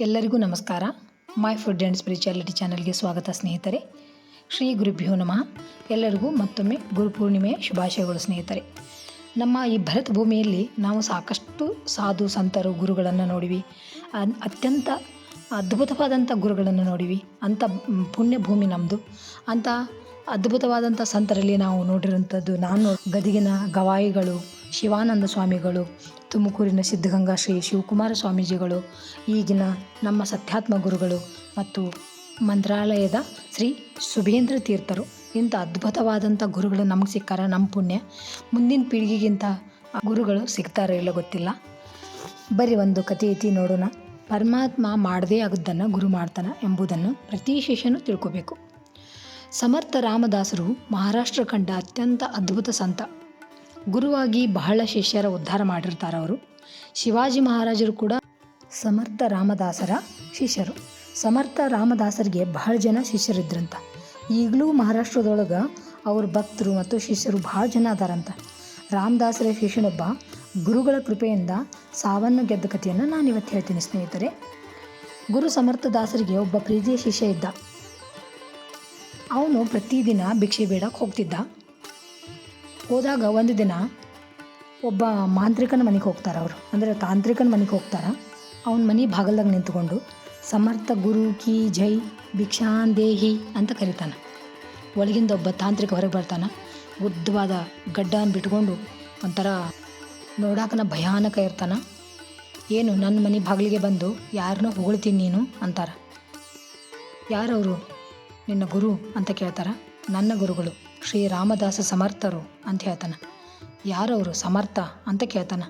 ಎಲ್ಲರಿಗೂ ನಮಸ್ಕಾರ. My food and spirituality ಚಾನಲ್ಗೆ ಸ್ವಾಗತ ಸ್ನೇಹಿತರೆ. ಶ್ರೀ ಗುರುಭ್ಯೋ ನಮಃ. ಎಲ್ಲರಿಗೂ ಮತ್ತೊಮ್ಮೆ ಗುರುಪೂರ್ಣಿಮೆಯ ಶುಭಾಶಯಗಳು ಸ್ನೇಹಿತರೆ. ನಮ್ಮ ಈ ಭರತ ಭೂಮಿಯಲ್ಲಿ ನಾವು ಸಾಕಷ್ಟು ಸಾಧು ಸಂತರು ಗುರುಗಳನ್ನು ನೋಡಿವಿ. ಅತ್ಯಂತ ಅದ್ಭುತವಾದಂಥ ಗುರುಗಳನ್ನು ನೋಡಿವಿ. ಅಂಥ ಪುಣ್ಯ ಭೂಮಿ ನಮ್ಮದು ಅಂಥ ಅದ್ಭುತವಾದಂಥ ಸಂತರಲ್ಲಿ ನಾವು ನೋಡಿರುವಂಥದ್ದು ನಾನು ಗದಿಗಿನ ಗವಾಯಿಗಳು ಶಿವಾನಂದ ಸ್ವಾಮಿಗಳು, ತುಮಕೂರಿನ ಸಿದ್ಧಗಂಗಾ ಶ್ರೀ ಶಿವಕುಮಾರ ಸ್ವಾಮೀಜಿಗಳು, ಈಗಿನ ನಮ್ಮ ಸತ್ಯಾತ್ಮ ಗುರುಗಳು ಮತ್ತು ಮಂತ್ರಾಲಯದ ಶ್ರೀ ಸುಭೇಂದ್ರ ತೀರ್ಥರು. ಇಂಥ ಅದ್ಭುತವಾದಂಥ ಗುರುಗಳು ನಮಗೆ ಸಿಕ್ಕಾರ, ನಮ್ಮ ಪುಣ್ಯ. ಮುಂದಿನ ಪೀಳಿಗೆಗಿಂತ ಗುರುಗಳು ಸಿಗ್ತಾರೋ ಇಲ್ಲ ಗೊತ್ತಿಲ್ಲ. ಬರೀ ಒಂದು ಕಥೆ ಐತಿ ನೋಡೋಣ. ಪರಮಾತ್ಮ ಮಾಡದೇ ಆಗುದನ್ನು ಗುರು ಮಾಡ್ತಾನೆ ಎಂಬುದನ್ನು ಪ್ರತಿ ಶಿಷ್ಯನು ತಿಳ್ಕೋಬೇಕು. ಸಮರ್ಥ ರಾಮದಾಸರು ಮಹಾರಾಷ್ಟ್ರ ಕಂಡ ಅತ್ಯಂತ ಅದ್ಭುತ ಸಂತ. ಗುರುವಾಗಿ ಬಹಳ ಶಿಷ್ಯರ ಉದ್ಧಾರ ಮಾಡಿರ್ತಾರೆ ಅವರು. ಶಿವಾಜಿ ಮಹಾರಾಜರು ಕೂಡ ಸಮರ್ಥ ರಾಮದಾಸರ ಶಿಷ್ಯರು. ಸಮರ್ಥ ರಾಮದಾಸರಿಗೆ ಬಹಳ ಜನ ಶಿಷ್ಯರಿದ್ರಂತ. ಈಗಲೂ ಮಹಾರಾಷ್ಟ್ರದೊಳಗೆ ಅವ್ರ ಭಕ್ತರು ಮತ್ತು ಶಿಷ್ಯರು ಭಾಳ ಜನ ಅದಾರಂತ. ರಾಮದಾಸರ ಶಿಷ್ಯನೊಬ್ಬ ಗುರುಗಳ ಕೃಪೆಯಿಂದ ಸಾವನ್ನು ಗೆದ್ದ ಕಥೆಯನ್ನು ನಾನು ಇವತ್ತು ಹೇಳ್ತೀನಿ ಸ್ನೇಹಿತರೆ. ಗುರು ಸಮರ್ಥ ದಾಸರಿಗೆ ಒಬ್ಬ ಪ್ರೀತಿಯ ಶಿಷ್ಯ ಇದ್ದ. ಅವನು ಪ್ರತಿದಿನ ಭಿಕ್ಷೆ ಬೇಡಕ್ಕೆ ಹೋಗ್ತಿದ್ದ. ಹೋದಾಗ ಒಂದು ದಿನ ಒಬ್ಬ ಮಾಂತ್ರಿಕನ ಮನೆಗೆ ಹೋಗ್ತಾರೆ ಅವರು. ಅಂದರೆ ತಾಂತ್ರಿಕನ ಮನೆಗೆ ಹೋಗ್ತಾರೆ. ಅವನ ಮನೆ ಬಾಗಲ್ದಾಗ ನಿಂತ್ಕೊಂಡು ಸಮರ್ಥ ಗುರು ಕಿ ಜೈ ಭಿಕ್ಷಾನ್ ದೇಹಿ ಅಂತ ಕರಿತಾನೆ. ಒಳಗಿಂದ ಒಬ್ಬ ತಾಂತ್ರಿಕ ಹೊರಗೆ ಬರ್ತಾನೆ. ಉದ್ದವಾದ ಗಡ್ಡಾನ ಬಿಟ್ಕೊಂಡು ಒಂಥರ ನೋಡಾಕನ ಭಯಾನಕ ಇರ್ತಾನೆ. ಏನು ನನ್ನ ಮನೆ ಬಾಗಿಲಿಗೆ ಬಂದು ಯಾರನ್ನೋ ಹೊಗಳ್ತೀನಿ ನೀನು ಅಂತಾರೆ. ಯಾರವರು? ನಿನ್ನ ಗುರು ಅಂತ ಕೇಳ್ತಾರ. ನನ್ನ ಗುರುಗಳು. ಶ್ರೀ ರಾಮದಾಸ ಸಮರ್ಥರು ಅಂತ ಹೇಳ್ತಾನೆ ಯಾರವರು ಸಮರ್ಥ ಅಂತ ಕೇಳ್ತಾನೆ.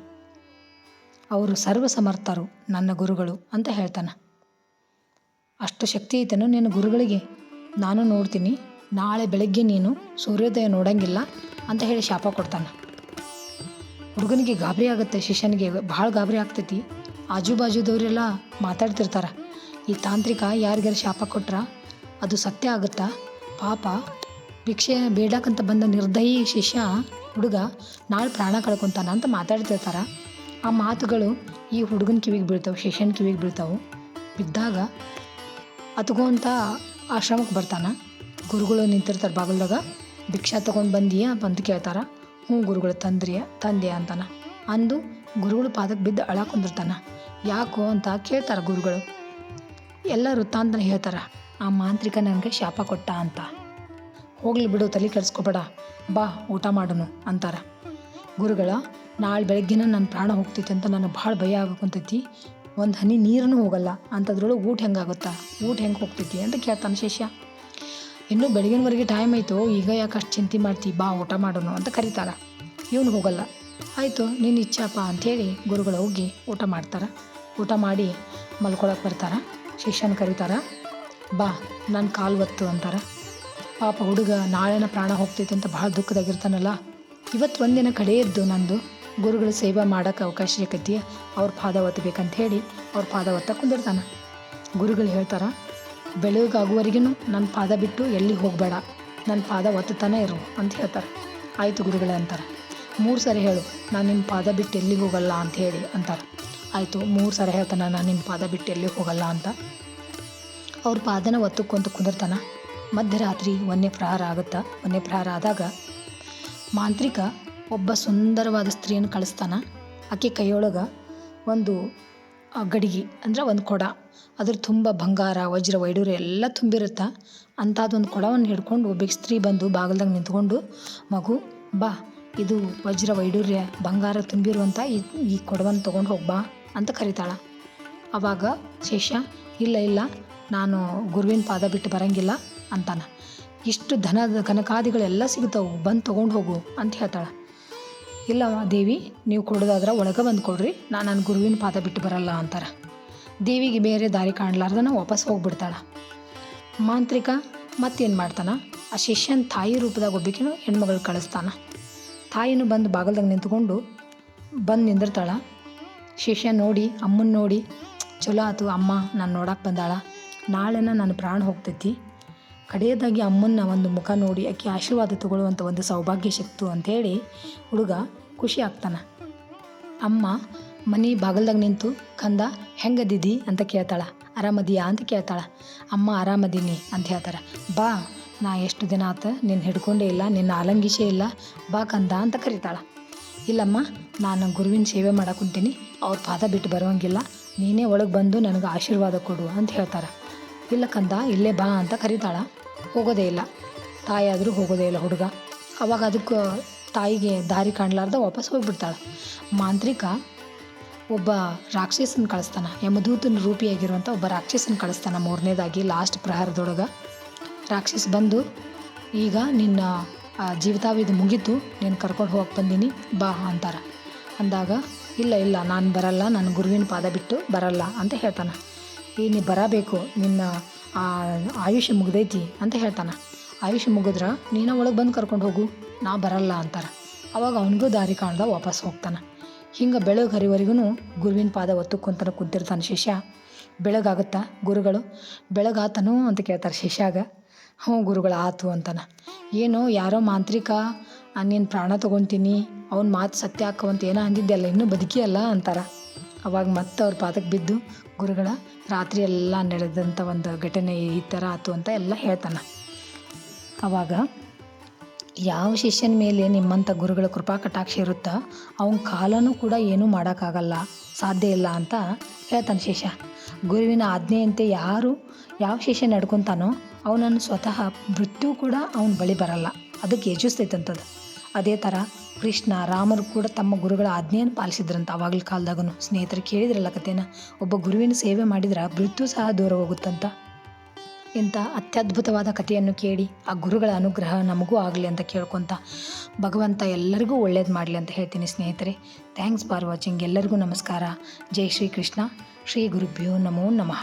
ಅವರು ಸರ್ವ ಸಮರ್ಥರು ನನ್ನ ಗುರುಗಳು ಅಂತ ಹೇಳ್ತಾನೆ. ಅಷ್ಟು ಶಕ್ತಿ ಐತೇನು ನಿನ್ನ ಗುರುಗಳಿಗೆ. ನಾನು ನೋಡ್ತೀನಿ, ನಾಳೆ ಬೆಳಗ್ಗೆ ನೀನು ಸೂರ್ಯೋದಯ ನೋಡಂಗಿಲ್ಲ ಅಂತ ಹೇಳಿ ಶಾಪ ಕೊಡ್ತಾನೆ. ಹುಡುಗನಿಗೆ ಗಾಬರಿ ಆಗುತ್ತೆ, ಶಿಷ್ಯನಿಗೆ ಭಾಳ ಗಾಬರಿ ಆಗ್ತೈತಿ. ಆಜು ಬಾಜುದವರೆಲ್ಲ ಮಾತಾಡ್ತಿರ್ತಾರೆ. ಈ ತಾಂತ್ರಿಕ ಯಾರಿಗಾರು ಶಾಪ ಕೊಟ್ರ ಅದು ಸತ್ಯ ಆಗುತ್ತಾ? ಪಾಪ ಭಿಕ್ಷೆ ಬೇಡಕ್ಕಂತ ಬಂದ ನಿರ್ದಯಿ ಶಿಷ್ಯ, ಹುಡುಗ ನಾಳೆ ಪ್ರಾಣ ಕಳ್ಕೊತಾನ ಅಂತ ಮಾತಾಡ್ತಿರ್ತಾರೆ. ಆ ಮಾತುಗಳು ಈ ಹುಡುಗನ ಕಿವಿಗೆ ಬೀಳ್ತಾವೆ, ಶಿಷ್ಯನ ಕಿವಿಗೆ ಬೀಳ್ತಾವೆ. ಬಿದ್ದಾಗ ಅತ್ಕೊಂತ ಆಶ್ರಮಕ್ಕೆ ಬರ್ತಾನೆ. ಗುರುಗಳು ನಿಂತಿರ್ತಾರೆ ಬಾಗಲ್ದಾಗ. ಭಿಕ್ಷಾ ತೊಗೊಂಡು ಬಂದೀಯ ಅಂತ ಕೇಳ್ತಾರ. ಹ್ಞೂ ಗುರುಗಳು, ತಂದ್ರಿಯ ತಂದೆ ಅಂತಾನ. ಅಂದು ಗುರುಗಳು ಪಾದಕ್ಕೆ ಬಿದ್ದು ಅಳ ಕುಂದಿರ್ತಾನ. ಯಾಕೋ ಅಂತ ಕೇಳ್ತಾರ ಗುರುಗಳು. ಎಲ್ಲ ವೃತ್ತಾಂತನ ಹೇಳ್ತಾರ, ಆ ಮಾಂತ್ರಿಕ ನನಗೆ ಶಾಪ ಕೊಟ್ಟ ಅಂತ. ಹೋಗ್ಲಿ ಬಿಡು, ತಲೆ ಕೆಡಿಸ್ಕೊಬೇಡ. ಬಾ, ಊಟ ಮಾಡೋನು ಅಂತಾರ. ಗುರುಗಳ, ನಾಳೆ ಬೆಳಗ್ಗಿನ ನನ್ನ ಪ್ರಾಣ ಹೋಗ್ತೈತಿ ಅಂತ ನನಗೆ ಭಾಳ ಭಯ ಆಗಕ್ಕಂತೈತಿ ಒಂದು ಹನಿ ನೀರನ್ನು ಹೋಗಲ್ಲ ಅಂಥದ್ರೊಳಗೆ ಊಟ ಹೆಂಗಾಗುತ್ತಾ? ಊಟ ಹೆಂಗೆ ಹೋಗ್ತೈತಿ ಅಂತ ಕೇಳ್ತಾನೆ ಶಿಷ್ಯ. ಇನ್ನೂ ಬೆಳಗಿನವರೆಗೆ ಟೈಮ್ ಆಯಿತು, ಈಗ ಯಾಕೆ ಅಷ್ಟು ಚಿಂತೆ ಮಾಡ್ತಿ? ಬಾ, ಊಟ ಮಾಡೋನು ಅಂತ ಕರೀತಾರ ಇವನು ಹೋಗಲ್ಲ. ಆಯಿತು ನಿನ್ನ ಇಚ್ಛಾಪ ಅಂಥೇಳಿ ಗುರುಗಳು ಹೋಗಿ ಊಟ ಮಾಡ್ತಾರೆ. ಊಟ ಮಾಡಿ ಮಲ್ಕೊಳಕ್ಕೆ ಬರ್ತಾರೆ. ಶಿಷ್ಯನ ಕರೀತಾರ. ಬಾ ನನ್ನ ಕಾಲು ಒತ್ತು ಅಂತಾರೆ. ಪಾಪ ಹುಡುಗ ನಾಳೆನ ಪ್ರಾಣ ಹೋಗ್ತೈತೆ ಅಂತ ಭಾಳ ದುಃಖದಾಗಿರ್ತಾನಲ್ಲ. ಇವತ್ತು ಒಂದಿನ ಕಡೆ ಇದ್ದು ನಂದು ಗುರುಗಳ ಸೇವೆ ಮಾಡೋಕ್ಕೆ ಅವಕಾಶ ಸಿಕ್ಕೈತಿ. ಅವ್ರ ಪಾದ ಒತ್ತಬೇಕಂತ ಹೇಳಿ ಅವ್ರ ಪಾದ ಒತ್ತ ಕುಂದಿರ್ತಾನೆ. ಗುರುಗಳು ಹೇಳ್ತಾರೆ ಬೆಳಗಾಗುವವರೆಗೂ ನನ್ನ ಪಾದ ಬಿಟ್ಟು ಎಲ್ಲಿ ಹೋಗಬೇಡ. ನನ್ನ ಪಾದ ಒತ್ತತಾನೆ ಇರು ಅಂತ ಹೇಳ್ತಾರೆ. ಆಯಿತು ಗುರುಗಳೇ ಅಂತಾರೆ. ಮೂರು ಸರಿ ಹೇಳು, ನಾನು ನಿಮ್ಮ ಪಾದ ಬಿಟ್ಟು ಎಲ್ಲಿ ಹೋಗಲ್ಲ ಅಂತ ಹೇಳಿ ಅಂತಾರೆ. ಆಯಿತು, ಮೂರು ಸರಿ ಹೇಳ್ತಾನೆ, ನಾನು ನಿಮ್ಮ ಪಾದ ಬಿಟ್ಟು ಎಲ್ಲಿ ಹೋಗಲ್ಲ ಅಂತ. ಅವ್ರ ಪಾದನ ಒತ್ತುಕೊಂತ ಕುಂದಿರ್ತಾನ. ಮಧ್ಯರಾತ್ರಿ ಒಂದೇ ಪ್ರಹಾರ ಆಗುತ್ತಾ? ಒಂದೇ ಪ್ರಹಾರ ಆದಾಗ ಮಾಂತ್ರಿಕ ಒಬ್ಬ ಸುಂದರವಾದ ಸ್ತ್ರೀಯನ್ನು ಕಳಿಸ್ತಾನ. ಆಕೆ ಕೈಯೊಳಗೆ ಒಂದು ಗಡಿಗೆ, ಅಂದ್ರೆ ಒಂದು ಕೊಡ. ಅದ್ರ ತುಂಬ ಬಂಗಾರ, ವಜ್ರ ವೈಡೂರ್ಯ ಎಲ್ಲ ತುಂಬಿರುತ್ತೆ? ಅಂಥದ್ದೊಂದು ಕೊಡವನ್ನು ಹಿಡ್ಕೊಂಡು ಒಬ್ಬ ಸ್ತ್ರೀ ಬಂದು ಬಾಗಿಲ್ದಾಗ ನಿಂತ್ಕೊಂಡು, ಮಗು, ಬಾ, ಇದು ವಜ್ರ, ವೈಡೂರ್ಯ, ಬಂಗಾರ ತುಂಬಿರುವಂಥ ಈ ಈ ಕೊಡವನ್ನು ತೊಗೊಂಡು ಹೋಗ್ಬಾ ಅಂತ ಕರಿತಾಳ. ಆವಾಗ ಶೇಷ, ಇಲ್ಲ ಇಲ್ಲ, ನಾನು ಗುರುವಿನ ಪಾದ ಬಿಟ್ಟು ಬರಂಗಿಲ್ಲ. ಅಂತಾನ. ಇಷ್ಟು ಧನದ ಕನಕಾದಿಗಳೆಲ್ಲ ಸಿಗ್ತಾವೆ, ಬಂದು ತೊಗೊಂಡು ಹೋಗು ಅಂತ ಹೇಳ್ತಾಳೆ. ಇಲ್ಲ ದೇವಿ, ನೀವು ಕೊಡೋದಾದ್ರೆ ಒಳಗೆ ಬಂದು ಕೊಡ್ರಿ, ನಾನು ನನ್ನ ಗುರುವಿನ ಪಾದ ಬಿಟ್ಟು ಬರಲ್ಲ ಅಂತಾರೆ. ದೇವಿಗೆ ಬೇರೆ ದಾರಿ ಕಾಣಲಾರ್ದನ ವಾಪಸ್ ಹೋಗ್ಬಿಡ್ತಾಳೆ. ಮಾಂತ್ರಿಕ ಮತ್ತೇನು ಮಾಡ್ತಾನೆ? ಆ ಶಿಷ್ಯನ ತಾಯಿ ರೂಪದಾಗ ಒಬ್ಬಕಿನೂ ಹೆಣ್ಮಗಳು ಕಳಿಸ್ತಾನೆ. ತಾಯಿನೂ ಬಂದು ಬಾಗಲ್ದಾಗ ನಿಂತ್ಕೊಂಡು ಬಂದು ನಿಂದಿರ್ತಾಳೆ. ಶಿಷ್ಯ ನೋಡಿ, ಅಮ್ಮನ ನೋಡಿ, ಚಲೋ ಆತು ಅಮ್ಮ, ನಾನು ನೋಡಕ್ಕೆ ಬಂದಾಳ. ನಾಳೆನ ನನ್ನ ಪ್ರಾಣ ಹೋಗ್ತೈತಿ. ಕಡೆಯದಾಗಿ ಅಮ್ಮನ್ನ ಒಂದು ಮುಖ ನೋಡಿ ಆಕೆ ಆಶೀರ್ವಾದ ತಗೊಳ್ಳುವಂಥ ಒಂದು ಸೌಭಾಗ್ಯ ಸಿಕ್ತು ಅಂಥೇಳಿ ಹುಡುಗ ಖುಷಿ ಆಗ್ತಾನೆ. ಅಮ್ಮ, ಮನೆ ಬಾಗಲ್ದಾಗ ನಿಂತು, ಕಂದ ಹೆಂಗದಿದಿ ಅಂತ ಕೇಳ್ತಾಳೆ. ಆರಾಮದಿಯಾ? ಅಂತ ಕೇಳ್ತಾಳೆ. ಅಮ್ಮ, ಆರಾಮದೀನಿ ಅಂತ ಹೇಳ್ತಾರೆ. ಬಾ, ನಾ ಎಷ್ಟು ದಿನ ಆತ? ನಿನ್ನ ಹಿಡ್ಕೊಂಡೇ ಇಲ್ಲ, ನಿನ್ನ ಆಲಂಗಿಸೇ ಇಲ್ಲ. ಬಾ, ಕಂದ ಅಂತ ಕರೀತಾಳೆ. ಇಲ್ಲಮ್ಮ, ನಾನು ಗುರುವಿನ ಸೇವೆ ಮಾಡಕ್ಕಂತೀನಿ ಅವ್ರ ಪಾದ ಬಿಟ್ಟು ಬರೋಂಗಿಲ್ಲ ನೀನೇ ಒಳಗೆ ಬಂದು ನನಗೆ ಆಶೀರ್ವಾದ ಕೊಡು ಅಂತ ಹೇಳ್ತಾರೆ. ಇಲ್ಲ ಕಂದ, ಇಲ್ಲೇ ಬಾ ಅಂತ ಕರೀತಾಳ. ಹೋಗೋದೇ ಇಲ್ಲ. ತಾಯಿ ಆದರೂ ಹೋಗೋದೇ ಇಲ್ಲ ಹುಡುಗ. ಅವಾಗ ಅದಕ್ಕೆ ತಾಯಿಗೆ ದಾರಿ ಕಾಣಲಾರ್ದ ವಾಪಸ್ ಹೋಗ್ಬಿಡ್ತಾಳೆ. ಮಾಂತ್ರಿಕ ಒಬ್ಬ ರಾಕ್ಷಸನ ಕಳಿಸ್ತಾನ. ಯಮದೂತನ ರೂಪಿಯಾಗಿರುವಂಥ ಒಬ್ಬ ರಾಕ್ಷಸನ ಕಳಿಸ್ತಾನ ಮೂರನೇದಾಗಿ ಲಾಸ್ಟ್ ಪ್ರಹಾರದೊಳಗೆ. ರಾಕ್ಷಸ ಬಂದು, ಈಗ ನಿನ್ನ ಜೀವಿತಾವಧಿ ಮುಗೀತು. ನೀನು ಕರ್ಕೊಂಡು ಹೋಗಕ್ಕೆ ಬಂದೀನಿ. ಬಾ ಅಂತಾರೆ. ಅಂದಾಗ, ಇಲ್ಲ ಇಲ್ಲ, ನಾನು ಬರಲ್ಲ. ನನ್ನ ಗುರುವಿನ ಪಾದ ಬಿಟ್ಟು ಬರಲ್ಲ ಅಂತ ಹೇಳ್ತಾನೆ. ಈ ನೀ ಬರಬೇಕು. ನಿನ್ನ ಆಯುಷ್ಯ ಮುಗ್ದೈತಿ ಅಂತ ಹೇಳ್ತಾನೆ. ಆಯುಷ್ಯ ಮುಗಿದ್ರೆ, ನೀನು ಒಳಗೆ ಬಂದು ಕರ್ಕೊಂಡು ಹೋಗು, ನಾ ಬರಲ್ಲ ಅಂತಾರೆ. ಅವಾಗ ಅವನಿಗೂ ದಾರಿ ಕಾಣ್ದ ವಾಪಸ್ ಹೋಗ್ತಾನೆ. ಹಿಂಗೆ ಬೆಳಗ್ಗೆ ಹರಿವರೆಗೂ ಗುರುವಿನ ಪಾದ ಒತ್ತುಕೊಂತನ ಕುಂತಿರ್ತಾನೆ ಶಿಷ್ಯ. ಬೆಳಗಾಗುತ್ತಾ ಗುರುಗಳು? ಬೆಳಗಾತನು ಅಂತ ಕೇಳ್ತಾರೆ ಶಿಷ್ಯಾಗ. ಹ್ಞೂ ಗುರುಗಳು, ಆತು ಅಂತಾನೆ. ಏನು ಯಾರೋ ಮಾಂತ್ರಿಕ ನೀನು ಪ್ರಾಣ ತೊಗೊತೀನಿ, ಅವ್ನ ಮಾತು ಸತ್ಯ ಹಾಕುವಂತ ಏನೋ ಅಂದಿದ್ದೆಲ್ಲ ಇನ್ನೂ ಬದುಕಿಯಲ್ಲ ಅಂತಾರೆ. ಅವಾಗ ಮತ್ತೆ ಅವ್ರ ಪಾದಕ್ಕೆ ಬಿದ್ದು ಗುರುಗಳ ರಾತ್ರಿ ಎಲ್ಲ ನಡೆದಂಥ ಒಂದು ಘಟನೆ ಈ ಥರ ಆತು ಅಂತ ಎಲ್ಲ ಹೇಳ್ತಾನೆ. ಅವಾಗ ಯಾವ ಶಿಷ್ಯನ ಮೇಲೆ ನಿಮ್ಮಂಥ ಗುರುಗಳ ಕೃಪಾ ಕಟಾಕ್ಷ ಇರುತ್ತೋ, ಅವನ ಕಾಲನೂ ಕೂಡ ಏನೂ ಮಾಡೋಕ್ಕಾಗಲ್ಲ, ಸಾಧ್ಯ ಇಲ್ಲ ಅಂತ ಹೇಳ್ತಾನೆ ಶಿಷ್ಯ. ಗುರುವಿನ ಆಜ್ಞೆಯಂತೆ ಯಾರು ಯಾವ ಶಿಷ್ಯ ನಡ್ಕೊತಾನೋ ಅವನನ್ನು ಸ್ವತಃ ಮೃತ್ಯು ಕೂಡ ಅವನ ಬಳಿ ಬರಲ್ಲ. ಅದಕ್ಕೆ ಯಜುಸ್ತೈತಂಥದ್ದು ಅದೇ ಥರ ಕೃಷ್ಣ, ರಾಮರು ಕೂಡ ತಮ್ಮ ಗುರುಗಳ ಆಜ್ಞೆಯನ್ನು ಪಾಲಿಸಿದ್ರಂತ ಅವಾಗಲ ಕಾಲದಾಗೂ ಸ್ನೇಹಿತರು ಕೇಳಿದ್ರಲ್ಲ ಕಥೆನ? ಒಬ್ಬ ಗುರುವಿನ ಸೇವೆ ಮಾಡಿದ್ರೆ ಮೃತ್ಯು ಸಹ ದೂರ ಹೋಗುತ್ತಂತ? ಇಂಥ ಅತ್ಯದ್ಭುತವಾದ ಕಥೆಯನ್ನು ಕೇಳಿ ಆ ಗುರುಗಳ ಅನುಗ್ರಹ ನಮಗೂ ಆಗಲಿ ಅಂತ ಕೇಳ್ಕೊಂತ, ಭಗವಂತ ಎಲ್ಲರಿಗೂ ಒಳ್ಳೇದು ಮಾಡಲಿ ಅಂತ ಹೇಳ್ತೀನಿ ಸ್ನೇಹಿತರೆ. Thanks for watching. ಎಲ್ಲರಿಗೂ ನಮಸ್ಕಾರ. ಜೈ ಶ್ರೀ ಕೃಷ್ಣ. ಶ್ರೀ ಗುರುಭ್ಯೋ ನಮೋ ನಮಃ.